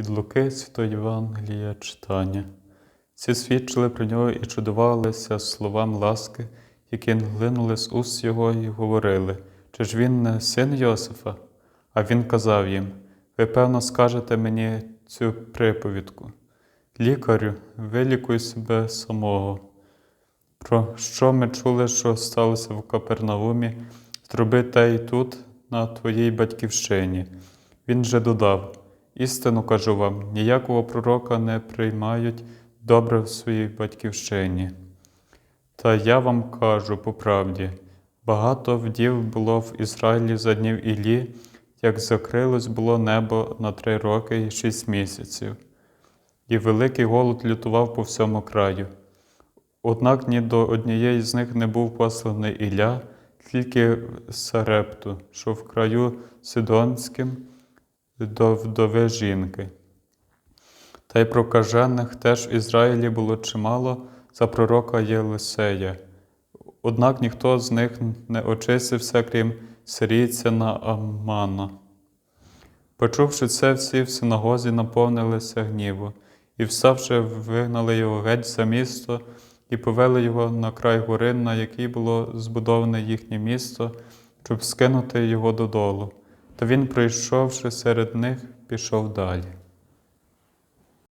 Від Луки Святої Євангелія читання. Всі свідчили про нього і чудувалися словам ласки, які глинули з уст його, і говорили, чи ж він не син Йосифа? А він казав їм: Ви, певно, скажете мені цю приповідку. Лікарю, вилікуй себе самого. Про що ми чули, що сталося в Капернаумі, зроби те й тут, на твоїй батьківщині. Він же додав: істину кажу вам, ніякого пророка не приймають добре в своїй батьківщині. Та я вам кажу по правді, багато вдів було в Ізраїлі за днів Іллі, як закрилось було небо на три роки і шість місяців, і великий голод лютував по всьому краю. Однак ні до однієї з них не був посланий Ілля, тільки Сарепту, що в краю Сидонським до вдови жінки. Та й прокажених теж в Ізраїлі було чимало за пророка Єлисея. Однак ніхто з них не очистився, крім сирійця Наамана. Почувши це, всі в синагозі наповнилися гніву, і, вставши, вигнали його геть за місто і повели його на край гори, на якій було збудоване їхнє місто, щоб скинути його додолу. Та він, пройшовши серед них, пішов далі.